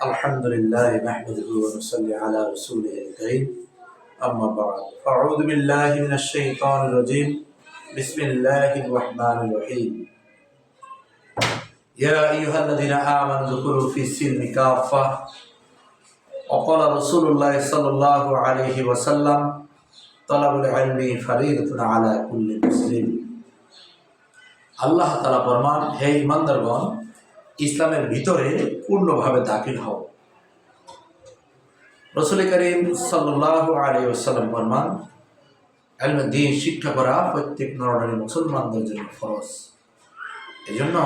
الحمد لله نحمده ونصلي على رسوله الكريم أما بعد أعوذ بالله من الشيطان الرجيم بسم الله الرحمن الرحيم يا أيها الذين آمنوا ادخلوا في السلم كافة وقال رسول الله صلى الله عليه وسلم طلب العلم فريضة على كل مسلم আল্লাহ তালা ফরমান হে ইমানদারগণ ইসলামের ভিতরে পূর্ণভাবে দাখিল হও। রসুল করিম সাল্লাহ আলী ওসাল্লাম ফরমান আলমে দিন শিক্ষা করা প্রত্যেক নরনারী মুসলমানদের জন্য ফরজ। এজন্য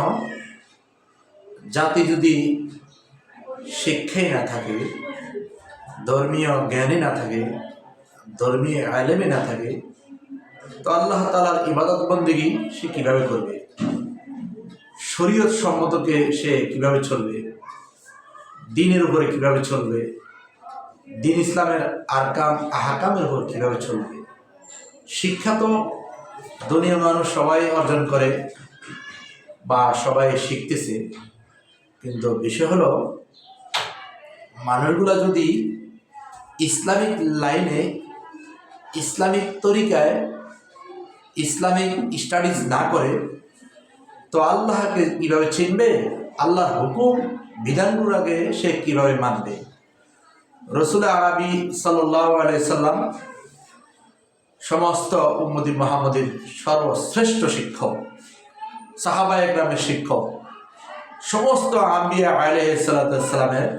জাতি যদি শিক্ষাই না থাকে, ধর্মীয় জ্ঞানই না থাকে, ধর্মীয় আলেমে না থাকে, তো আল্লাহ তালার ইবাদত বন্দিগি সে কীভাবে করবে? শরীয়ত সম্মতকে সে কীভাবে চলবে? দিনের উপরে কীভাবে চলবে? দিন ইসলামের আরকাম, আহাকামের উপর কীভাবে চলবে? শিক্ষা তো দুনিয়ার মানুষ সবাই অর্জন করে বা সবাই শিখতেছে। কিন্তু বিষয় হলো, মানুষগুলা যদি ইসলামিক লাইনে, ইসলামিক তরিকায় ইসলামিক স্টাডিজ না করে তো আল্লাহকে কীভাবে চিনবে? আল্লাহর হুকুম বিধানগুলোর আগে সে কীভাবে মানবে? রসুল আরবি সাল্লাম সমস্ত উম্মদি মোহাম্মদের সর্বশ্রেষ্ঠ শিক্ষক, সাহাবা একরামের শিক্ষক। সমস্ত আম্বিয়া আলহ সাল্লামের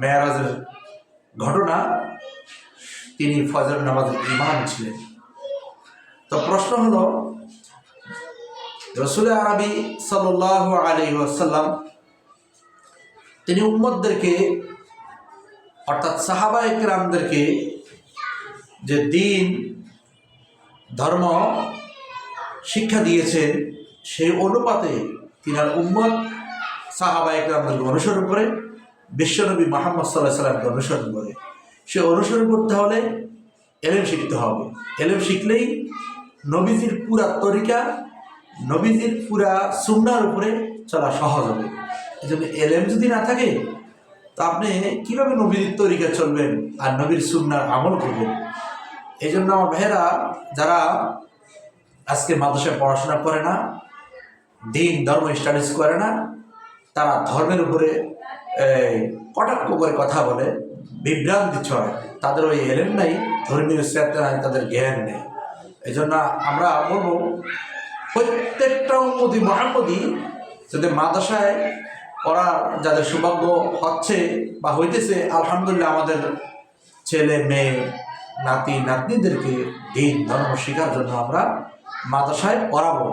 মেয়ারাজের ঘটনা, তিনি ফজর নামাজের ইমাম ছিলেন। তো প্রশ্ন হলো রসুল আরবি সাল্লাহ আলী ওসাল্লাম তিনি উম্মদদেরকে অর্থাৎ সাহাবা একরামদেরকে যে দিন, ধর্ম, শিক্ষা দিয়েছেন, সেই অনুপাতে তিনার উম্মত সাহাবা একরামদেরকে অনুসরণ করে, বিশ্বনবী মোহাম্মদ সাল্লাহ সাল্লামকে অনুসরণ করে। সে অনুসরণ করতে হলে এলেম শিখতে হবে। এলেম শিখলেই নবীজির পুরা তরিকা নবীজির পুরা সুন্নার উপরে চলা সহজ হবে। এই জন্য এলেম যদি না থাকে, তা আপনি কীভাবে নবীর তরিকা চলবেন আর নবীর সুন্নার আমল করবেন? এই জন্য আমার ভাইয়েরা, যারা আজকে মাদ্রাসায় পড়াশোনা করে না, দিন, ধর্ম স্টাডিজ করে না, তারা ধর্মের উপরে কটাক্ষ করে কথা বলে, বিভ্রান্তি ছড়ায়। তাদের ওই এলেম নাই, ধর্মীয় চেতনা তাদের জ্ঞান নেই। এই জন্য আমরা বলব প্রত্যেকটা উন্মতি মহাম্মদি যদি মাদ্রাসায় পড়ার যাদের সৌভাগ্য হচ্ছে বা হইতেছে, আলহামদুলিল্লাহ আমাদের ছেলে, মেয়ে, নাতি, নাতনিদেরকে দিন, ধর্ম শেখার জন্য আমরা মাদ্রাসায় পড়াবো।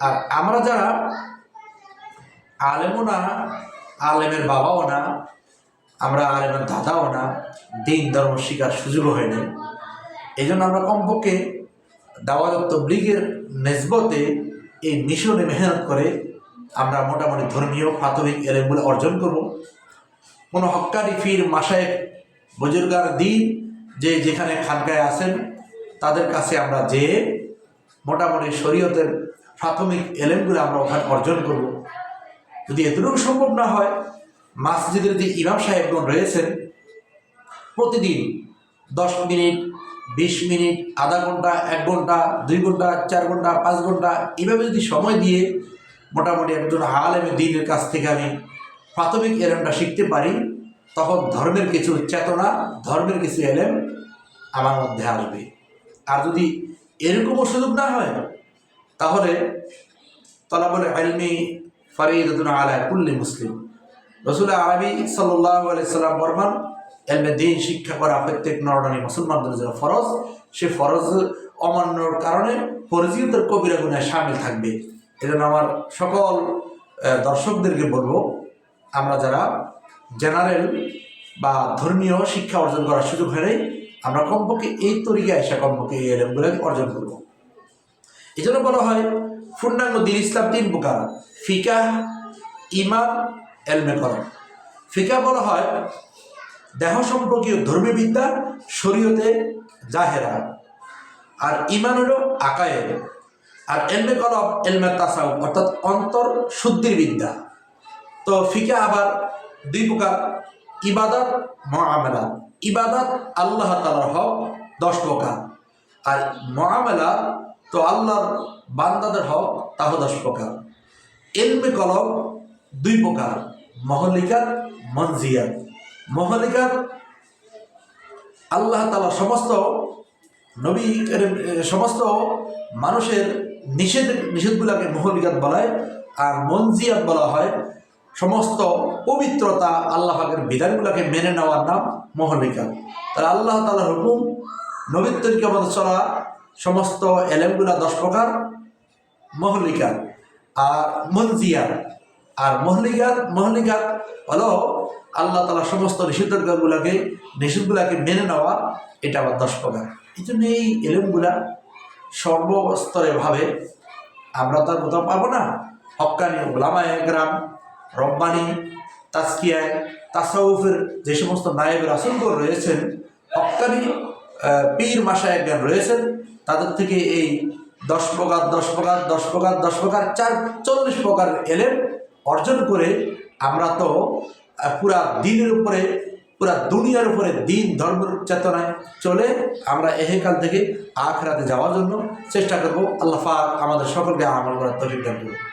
আর আমরা যারা আলেমও না, আলেমের বাবাও না, আমরা আলেমের দাদাও না, দিন, ধর্ম শিকার সুযোগ হয়নি। এই জন্য আমরা কমপক্ষে দাওয়াত তবলিগের নেসবতে এই মিশনে মেহনত করে আমরা মোটামুটি ধর্মীয় প্রাথমিক এলেমগুলো অর্জন করব। কোনো হক্কানি ফির মাসায় বুজুর্গার দিন যে যেখানে খানকায় আছেন, তাদের কাছে আমরা যেয়ে মোটামুটি শরীয়তের প্রাথমিক এলেমগুলো আমরা ওখানে অর্জন করব। যদি এতটুকু সম্ভব না হয়, মাসজিদের যে ইমাম সাহেবগণ রয়েছেন, প্রতিদিন দশ মিনিট বিশ মিনিট, আধা ঘণ্টা, এক ঘণ্টা, দুই ঘণ্টা, চার ঘণ্টা, পাঁচ ঘণ্টা, এভাবে যদি সময় দিয়ে মোটামুটি একজন আলেম দিনের কাছ থেকে আমি প্রাথমিক এলেমটা শিখতে পারি, তখন ধর্মের কিছু চেতনা, ধর্মের কিছু এলেম আমার মধ্যে আসবে। আর যদি এরকমও সুযোগ না হয়, তাহলে তলাবলে আলমি ফরিদুন আলা কুল্লি মুসলিম। রসুল আরবি সাল্লাহ আলাইসাল্লাম বর্মান এলমে দিন শিক্ষা করা প্রত্যেক নরনারী মুসলমানদের জন্য ফরজ। সে ফরজ অমান্যর কারণে ফরজিয়তের কবিরা গুণায় সামিল থাকবে। এজন্য আমার সকল দর্শকদেরকে বলব, আমরা যারা জেনারেল বা ধর্মীয় শিক্ষা অর্জন করার সুযোগ হয় আমরা কমপক্ষে এই তরিকা এসে কমপক্ষে এই এলএমগুলো অর্জন করব। এই জন্য বলা হয়, পূর্ণাঙ্গ দিন ইসলাম তিন প্রকার ফিকা ইমান এলমে করা ফিকা বলা হয় দেহ সম্পর্কীয় ধর্মীয় বিদ্যা শরীয়তে জাহেরা। আর ইমান হলো আকায়ের। আর এলমে কলব, এলমে তাসাউ অর্থাৎ অন্তর শুদ্ধির বিদ্যা। তো ফিকা আবার দুই প্রকার, ইবাদত, মহামেলা। ইবাদত আল্লাহ তালার হক, দশ প্রকার। আর মহামেলা তো আল্লাহর বান্দাদের হক, তাহ দশ প্রকার। এলমে কলম দুই প্রকার, মহলিকাত মনজিয়াত মহলিকাত আল্লাহ তালা সমস্ত নবী সমস্ত মানুষের নিষেধ, নিষেধগুলাকে মহলিকাত বলা হয় আর মনজিয়াত বলা হয়। সমস্ত পবিত্রতা আল্লাহ বিধানগুলোকে মেনে নেওয়ার নাম মহলিকাত। তাহলে আল্লাহ তালার হুকুম, নবীর তরিকা মতো চলা, সমস্ত এলেমগুলা দশ প্রকার মহলিকাত আর মনজিয়াত আর মহলিকাত মহলিকাত হলো আল্লাহ তালা সমস্ত নিষেধাজ্ঞাগুলোকে নিষেধগুলাকে মেনে নেওয়া এটা আবার দশ প্রকার। এই জন্য এই এলেমগুলা সর্বস্তরে ভাবে। আমরা তো আর কোথাও পাবো না। হক্কানি ওলামায় গ্রাম রব্বানি তাস্কিয়ায় তাসাউফের যে সমস্ত নায়েবের আসনগর রয়েছেন হক্কানি আহ, পীর মাসায় জ্ঞান রয়েছেন তাদের থেকে এই দশ প্রকার দশ প্রকার দশ প্রকার দশ প্রকার চার চল্লিশ প্রকার এলেম অর্জন করে আমরা তো পুরা দিনের উপরে, পুরা দুনিয়ার উপরে দিন, ধর্ম, চেতনায় চলে আমরা এহেকাল থেকে আখরাতে যাওয়ার জন্য চেষ্টা করব। আল্লাহ আমাদের সকলকে আমল করার তফিক দান